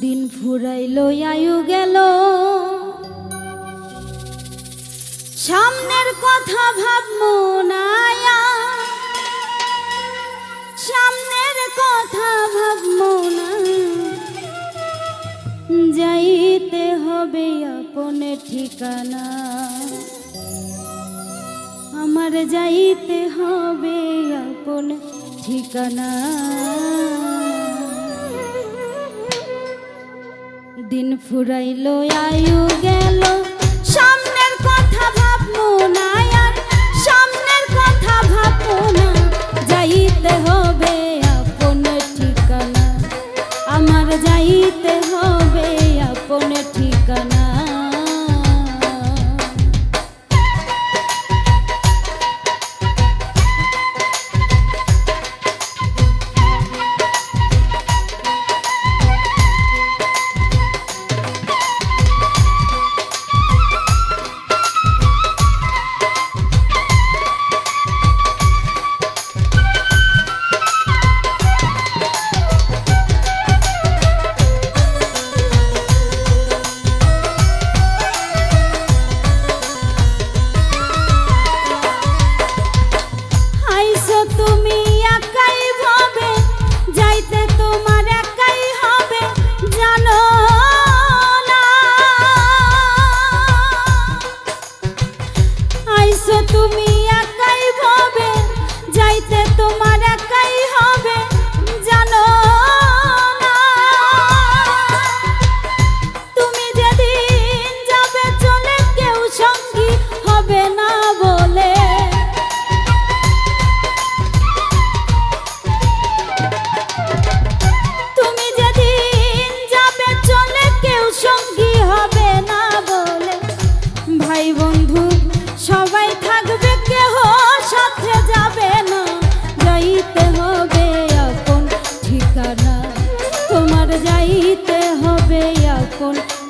দিন ফুরাইল, আয়ু গেল। সামনের কথা ভাব না সামনের কথা ভাব না। যাইতে হবে আপনে ঠিকানা। আমার যাইতে হবে আপনে ঠিকানা। দিন ফুরাইল, আয়ু গেল। সামনের কথা ভাবো না আর, সামনের কথা ভাবো না। যাইতে হবে আপন ঠিকানা, আমার যাইতে হবে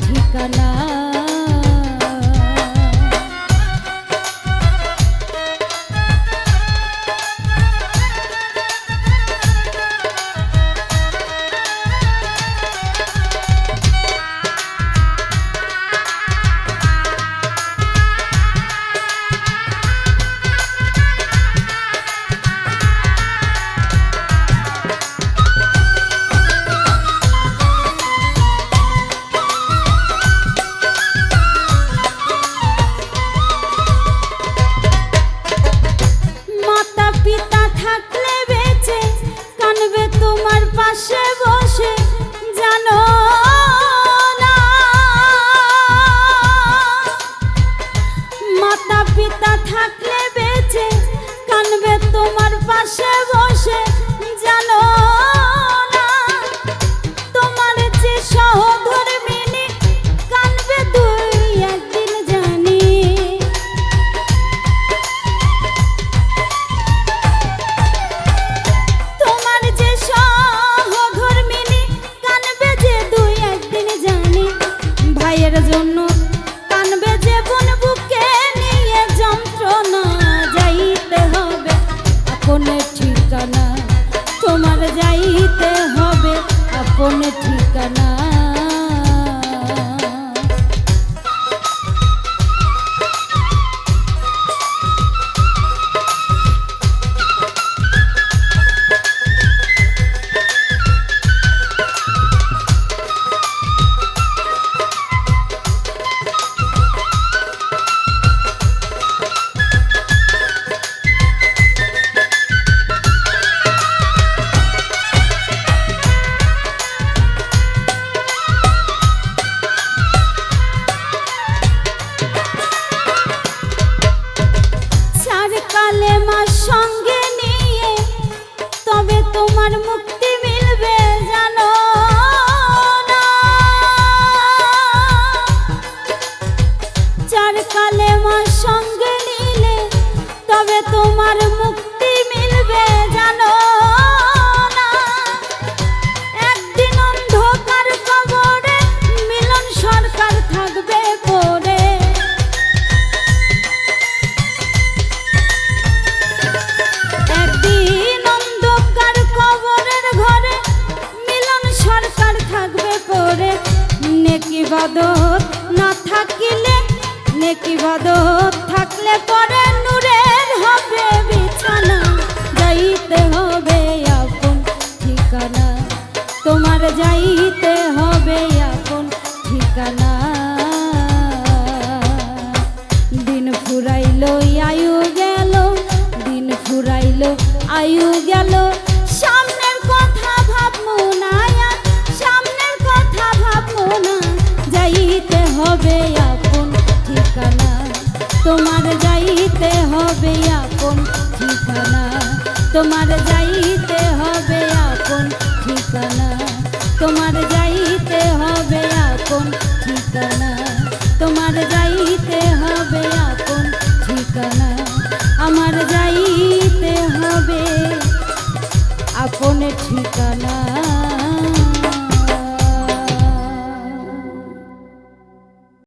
ঠিকানা। নেকিবাদত থাকলে পরে নূরের হবে বিছানা। যাইতে হবে আপন ঠিকানা। তোমার যাইতে হবে আপন ঠিকানা। দিন ফুরাইলো, আয়ু গেল, দিন ফুরাইলো, আয়ু গেল। ঠিকানা? তোমার যাইতে হবে আপন ঠিকানা। তোমার যাইতে হবে আপন ঠিকানা। তোমার যাইতে হবে আপন ঠিকানা। আমার যাইতে হবে আপন ঠিকানা।